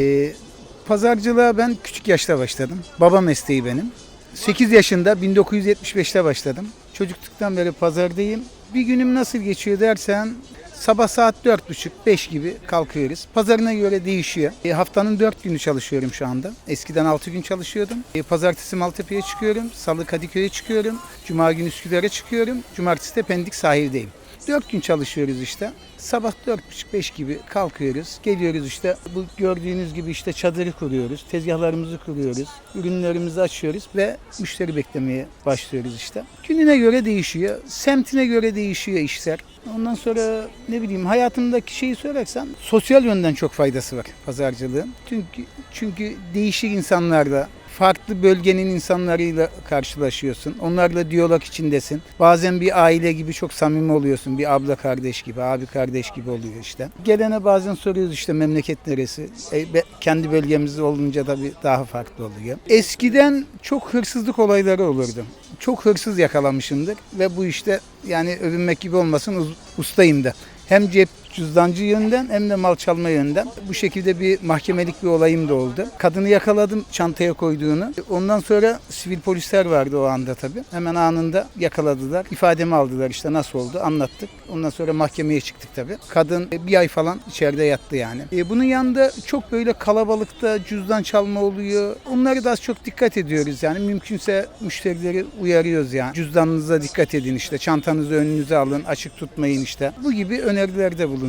Ee, pazarcılığa ben küçük yaşta başladım. Baba mesleği benim. 8 yaşında 1975'te başladım. Çocukluktan beri pazardayım. Bir günüm nasıl geçiyor dersen sabah saat 4.30-5 gibi kalkıyoruz. Pazarına göre değişiyor. E, haftanın 4 günü çalışıyorum şu anda. Eskiden 6 gün çalışıyordum. E, pazartesi Maltepe'ye çıkıyorum. Salı Kadıköy'e çıkıyorum. Cuma günü Üsküdar'a çıkıyorum. Cumartesi de Pendik sahildeyim. 4 gün çalışıyoruz işte. Sabah 4.30-5 gibi kalkıyoruz. Geliyoruz işte bu gördüğünüz gibi işte çadırı kuruyoruz. Tezgahlarımızı kuruyoruz. Ürünlerimizi açıyoruz ve müşteri beklemeye başlıyoruz işte. Gününe göre değişiyor. Semtine göre değişiyor işler. Ondan sonra ne bileyim hayatımdaki şeyi sorarsan sosyal yönden çok faydası var pazarcılığın. Çünkü çünkü değişik insanlarla farklı bölgenin insanlarıyla karşılaşıyorsun. Onlarla diyalog içindesin. Bazen bir aile gibi çok samimi oluyorsun. Bir abla kardeş gibi, abi kardeş gibi oluyor işte. Gelene bazen soruyoruz işte memleket neresi? E, kendi bölgemizde olunca tabii daha farklı oluyor. Eskiden çok hırsızlık olayları olurdu. Çok hırsız yakalamışımdır ve bu işte yani övünmek gibi olmasın ustayım da. Hem cep cüzdancı yönden hem de mal çalma yönden. Bu şekilde bir mahkemelik bir olayım da oldu. Kadını yakaladım çantaya koyduğunu. Ondan sonra sivil polisler vardı o anda tabii. Hemen anında yakaladılar. İfademi aldılar işte nasıl oldu anlattık. Ondan sonra mahkemeye çıktık tabii. Kadın e, bir ay falan içeride yattı yani. E, Bunun yanında çok böyle kalabalıkta cüzdan çalma oluyor. Onları da az çok dikkat ediyoruz yani. Mümkünse müşterileri uyarıyoruz yani. Cüzdanınıza dikkat edin işte. Çantanızı önünüze alın. Açık tutmayın işte. Bu gibi önerilerde bulunuyoruz.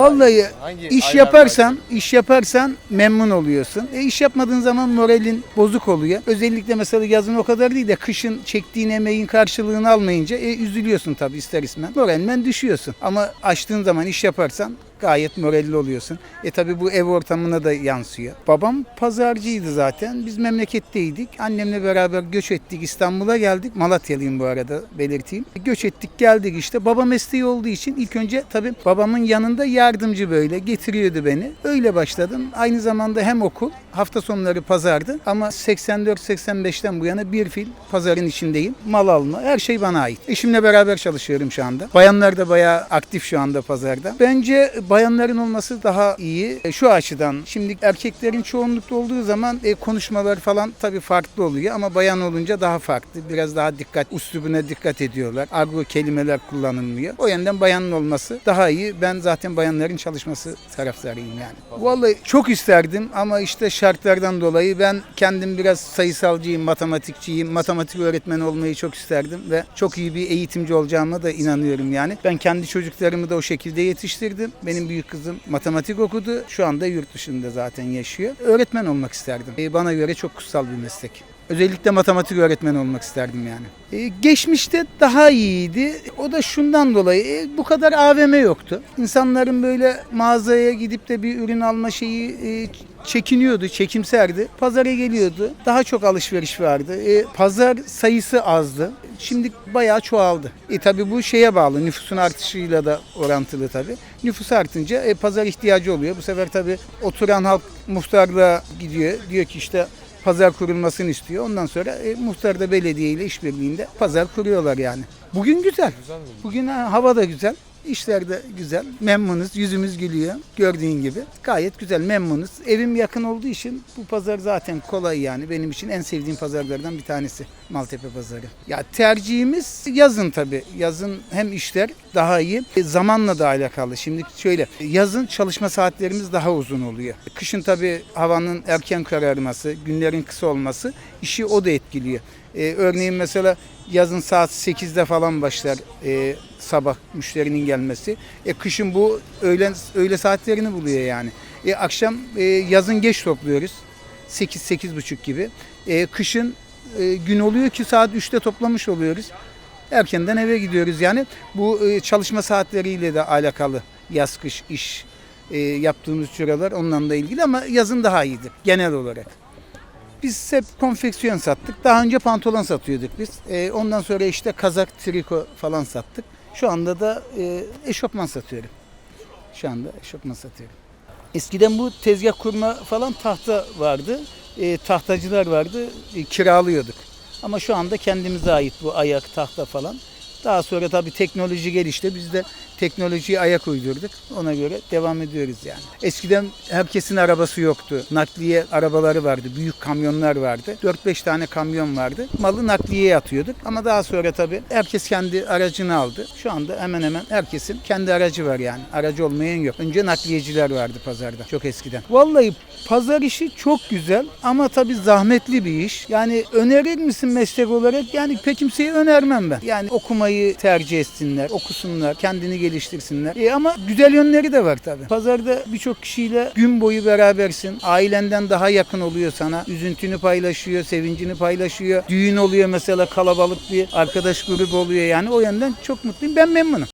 Vallahi Hangi iş yaparsan, iş yaparsan memnun oluyorsun. E iş yapmadığın zaman moralin bozuk oluyor. Özellikle mesela yazın o kadar değil de kışın çektiğin emeğin karşılığını almayınca e, üzülüyorsun tabii ister istemez. Moralinden düşüyorsun. Ama açtığın zaman iş yaparsan gayet moralli oluyorsun. E tabi bu ev ortamına da yansıyor. Babam pazarcıydı zaten. Biz memleketteydik. Annemle beraber göç ettik. İstanbul'a geldik. Malatyalıyım bu arada belirteyim. Göç ettik geldik işte. Baba mesleği olduğu için ilk önce tabi babamın yanında yardımcı böyle getiriyordu beni. Öyle başladım. Aynı zamanda hem okul hafta sonları pazardı ama 84-85'ten bu yana bir fil pazarın içindeyim. Mal alma her şey bana ait. Eşimle beraber çalışıyorum şu anda. Bayanlar da bayağı aktif şu anda pazarda. Bence bayanların olması daha iyi. E, Şu açıdan şimdi erkeklerin çoğunlukta olduğu zaman e, konuşmalar falan tabii farklı oluyor ama bayan olunca daha farklı. Biraz daha dikkat, üslubuna dikkat ediyorlar. Argo kelimeler kullanılmıyor. O yönden bayanın olması daha iyi. Ben zaten bayanların çalışması taraftarıyım yani. Vallahi çok isterdim ama işte şartlardan dolayı ben kendim biraz sayısalcıyım, matematikçiyim. Matematik öğretmeni olmayı çok isterdim ve çok iyi bir eğitimci olacağıma da inanıyorum yani. Ben kendi çocuklarımı da o şekilde yetiştirdim. Benim büyük kızım matematik okudu. Şu anda yurt dışında zaten yaşıyor. Öğretmen olmak isterdim. E, Bana göre çok kutsal bir meslek. Özellikle matematik öğretmeni olmak isterdim yani. E, geçmişte daha iyiydi. O da şundan dolayı e, bu kadar AVM yoktu. İnsanların böyle mağazaya gidip de bir ürün alma şeyi e, çekiniyordu, çekimserdi. Pazara geliyordu. Daha çok alışveriş vardı. Pazar sayısı azdı. Şimdi bayağı çoğaldı. E tabi bu şeye bağlı. Nüfusun artışıyla da orantılı tabi. Nüfus artınca e, pazar ihtiyacı oluyor. Bu sefer tabi oturan halk muhtarlığa gidiyor. Diyor ki işte pazar kurulmasını istiyor. Ondan sonra e, muhtar da belediye ile işbirliğinde pazar kuruyorlar yani. Bugün güzel. Bugün ha, hava da güzel. İşler de güzel. Memnunuz. Yüzümüz gülüyor. Gördüğün gibi. Gayet güzel. Memnunuz. Evim yakın olduğu için bu pazar zaten kolay yani. Benim için en sevdiğim pazarlardan bir tanesi. Maltepe pazarı. Ya tercihimiz yazın tabii. Yazın hem işler daha iyi. E, zamanla da alakalı. Şimdi şöyle yazın çalışma saatlerimiz daha uzun oluyor. Kışın tabii havanın erken kararması, günlerin kısa olması işi o da etkiliyor. E, örneğin mesela yazın saat 8'de falan başlar e, sabah müşterinin gelmesi. E, kışın bu öğlen öğle saatlerini buluyor yani. E, akşam e, yazın geç topluyoruz. 8 buçuk gibi. E, kışın e, gün oluyor ki saat 3'te toplamış oluyoruz. erkenden eve gidiyoruz. Yani bu e, çalışma saatleriyle de alakalı yaz kış iş e, yaptığımız süreler onunla da ilgili ama yazın daha iyidir genel olarak. Biz hep konfeksiyon sattık. Daha önce pantolon satıyorduk biz. E, ondan sonra işte kazak, triko falan sattık. Şu anda da e, eşofman satıyorum. Şu anda eşofman satıyorum. Eskiden bu tezgah kurma falan tahta vardı. E, tahtacılar vardı. E, kiralıyorduk. Ama şu anda kendimize ait bu ayak, tahta falan. Daha sonra tabii teknoloji gelişti. Biz de teknolojiye ayak uydurduk. Ona göre devam ediyoruz yani. Eskiden herkesin arabası yoktu. Nakliye arabaları vardı. Büyük kamyonlar vardı. 4-5 tane kamyon vardı. Malı nakliyeye atıyorduk. Ama daha sonra tabii herkes kendi aracını aldı. Şu anda hemen hemen herkesin kendi aracı var yani. Aracı olmayan yok. Önce nakliyeciler vardı pazarda. Çok eskiden. Vallahi pazar işi çok güzel ama tabii zahmetli bir iş. Yani önerir misin meslek olarak? Yani pek kimseye önermem ben. Yani okumayı tercih etsinler, okusunlar, kendini geliştirsinler. E ama güzel yönleri de var tabii. Pazarda birçok kişiyle gün boyu berabersin. Ailenden daha yakın oluyor sana. Üzüntünü paylaşıyor, sevincini paylaşıyor. Düğün oluyor mesela kalabalık bir arkadaş grubu oluyor yani. O yönden çok mutluyum. Ben memnunum.